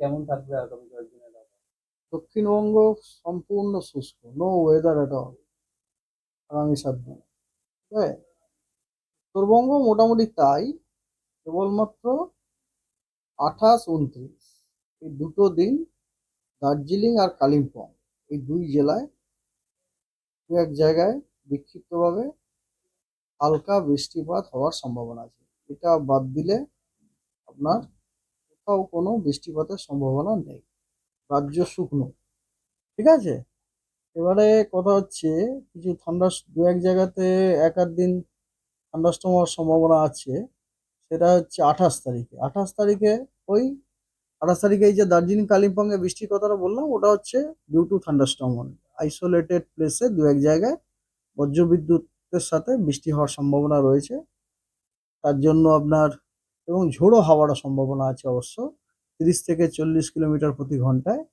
কেমন থাকবে আগামী কয়েকদিনের? দক্ষিণবঙ্গ সম্পূর্ণ শুষ্ক নো ওয়েদার এট অল আগামী সাত দিন। উত্তরবঙ্গ মোটামুটি তাই, কেবলমাত্র আঠাশ উনত্রিশ। এই দুটো দিন দার্জিলিং আর কালিম্পং, এই দুই জেলায় দু এক জায়গায় বিক্ষিপ্তভাবে হালকা বৃষ্টিপাত হওয়ার সম্ভাবনা আছে। এটা বাদ দিলে আপনার কোথাও কোনো বৃষ্টিপাতের সম্ভাবনা নেই। রাজ্য শুকনো। ঠিক আছে? এবারে কথা হচ্ছে, কিছু ঠান্ডা দু এক জায়গাতে এক আধ দিন থান্ডাস্টর্ম হওয়ার সম্ভাবনা আছে। সেটা হচ্ছে আঠাশ তারিখে। আঠাশ তারিখে ওই, আঠাশ তারিখে এই যে দার্জিলিং কালিম্পংয়ে বৃষ্টির কথাটা বললাম, ওটা হচ্ছে ডিউ টু থান্ডাস্টর্ম আইসোলেটেড প্লেসে দু এক জায়গায় বজ্রবিদ্যুতের সাথে বৃষ্টি হওয়ার সম্ভাবনা রয়েছে। তার জন্য আপনার এবং ঝোড়ো হাওয়ারও সম্ভাবনা আছে অবশ্য। তিরিশ থেকে চল্লিশ কিলোমিটার প্রতি ঘন্টায়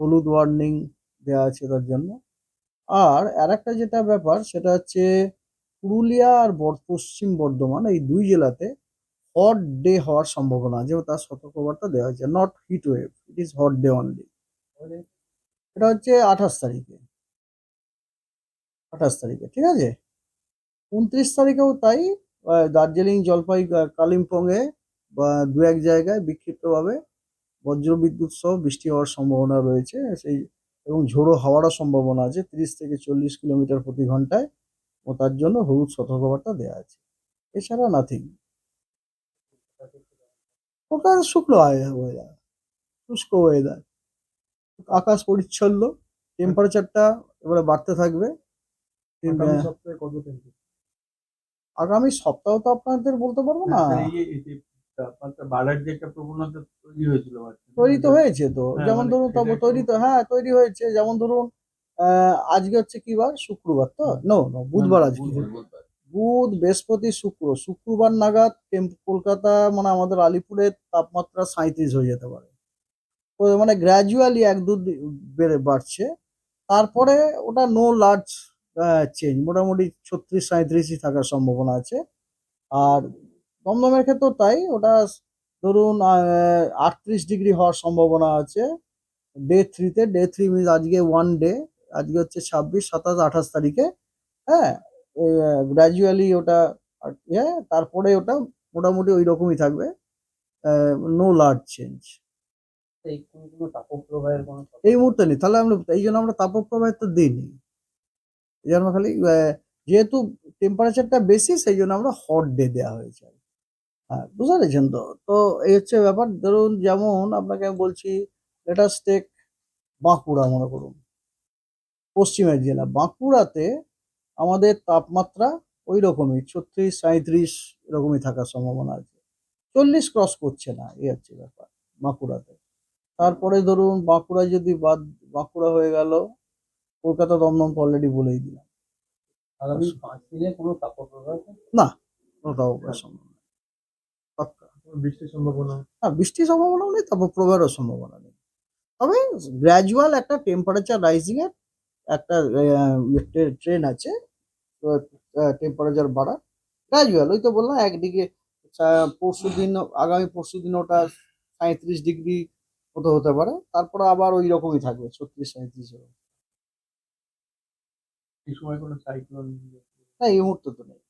হলুদ ওয়ার্নিং দেওয়া আছে তার জন্য। আর আর একটা যেটা ব্যাপার সেটা হচ্ছে পুরুলিয়া আর বর- পশ্চিম বর্ধমান এই দুই জেলাতে হট ডে হওয়ার সম্ভাবনা আছে তার সতর্কবার্তা দেওয়া হয়েছে। Not heat wave it is hot day only এটা হচ্ছে আঠাশ তারিখে। আঠাশ তারিখে ঠিক আছে? উনত্রিশ তারিখেও তাই দার্জিলিং জলপাই কালিম্পংয়ে বা দু এক জায়গায় বিক্ষিপ্তভাবে বজ্রবিদ্যুৎ সহ বৃষ্টি হওয়ার সম্ভাবনা রয়েছে। সেই এবং ঝোড়ো হাওয়ারও সম্ভাবনা আছে। তিরিশ থেকে চল্লিশ কিলোমিটার প্রতি ঘন্টায় ও তার জন্য হলুদ সতর্কবার্তা দেওয়া আছে। এছাড়া নাথিং ওটা শুকনো ওয়েদার শুষ্ক ওয়েদার আকাশ পরিচ্ছন্ন টেম্পারেচারটা এবারে বাড়তে থাকবে। আগামী সপ্তাহে তো আপনাদের বলতে পারব না। এই যে এই যে তাপমাত্রা বাড়ার যে একটা প্রবণতা তৈরি হয়েছিল তৈরি তো হয়েছে তো। হ্যাঁ, যেমন মানে ধরুন তবে তৈরি তো হ্যাঁ তৈরি হয়েছে। যেমন ধরুন আজকে হচ্ছে কি বার? শুক্রবার তো? নো নো বুধবার। আজকে। বুধ বৃহস্পতি শুক্র। শুক্রবার নাগাদ কলকাতা মানে আমাদের আলিপুরের তাপমাত্রা সাঁইত্রিশ হয়ে যেতে পারে। তো মানে গ্র্যাজুয়ালি এক দু বেড়ে বাড়ছে। তারপরে ওটা নো লার্জ চেঞ্জ মোটামুটি ছত্রিশ সাঁইত্রিশই থাকার সম্ভাবনা আছে। আর দমদমের ক্ষেত্রেও তাই। ওটা ধরুন আটত্রিশ ডিগ্রি হওয়ার সম্ভাবনা আছে। ডে থ্রিতে ডে থ্রি মিনস আজকে ওয়ান ডে আজকে হচ্ছে ছাব্বিশ সাতাশ আঠাশ তারিখে। হ্যাঁ গ্র্যাজুয়ালি ওটা ইয়ে তারপরে ওটা মোটামুটি ওই রকমই থাকবে। নো লার্জ চেঞ্জ এই মুহূর্তে নেই। তাহলে আমরা এই জন্য আমরা তাপপ্রবাহের তো দিইনি। এই খালি যেহেতু টেম্পারেচারটা বেশি সেই জন্য আমরা হট ডে দেওয়া হয়েছে হ্যাঁ বুঝতে পেরেছেন তো? তো এই হচ্ছে ব্যাপার। ধরুন যেমন আপনাকে আমি বলছি লেটাস টেক বাঁকুড়া মনে করুন। পশ্চিমের জেলা। বাঁকুড়াতে আমাদের তাপমাত্রা ওই রকমই ছত্রিশ সাঁত্রিশ এরকমই থাকার সম্ভাবনা আছে। চল্লিশ ক্রস করছে না, এই হচ্ছে ব্যাপার বাঁকুড়াতে। তারপরে ধরুন বাঁকুড়া যদি বাদ, বাঁকুড়া হয়ে গেল কলকাতা দমদম তো অলরেডি বলেই দিলাম। আগামী পাঁচ দিনে কোনো তাপপ্রবাহ আছে? কোনো তাপপ্রবাহের সম্ভাবনা নেই। পাক্কা? বৃষ্টির সম্ভাবনা? হ্যাঁ বৃষ্টির সম্ভাবনাও নেই তারপর প্রবাহেরও সম্ভাবনা নেই। তবে গ্র্যাজুয়াল একটা টেম্পারেচার রাইজিং এর একটা ট্রেন আছে টেম্পারেচার বাড়া গ্র্যাজুয়াল ওই তো বললাম একদিকে পরশু দিন আগামী পরশু দিন ওটা সাঁত্রিশ ডিগ্রি মতো হতে পারে। তারপরে আবার ওই রকমই থাকবে ছত্রিশ সাঁত্রিশ এই সময় কোনো সাইক্লোন না এই মুহূর্তে তো নেই।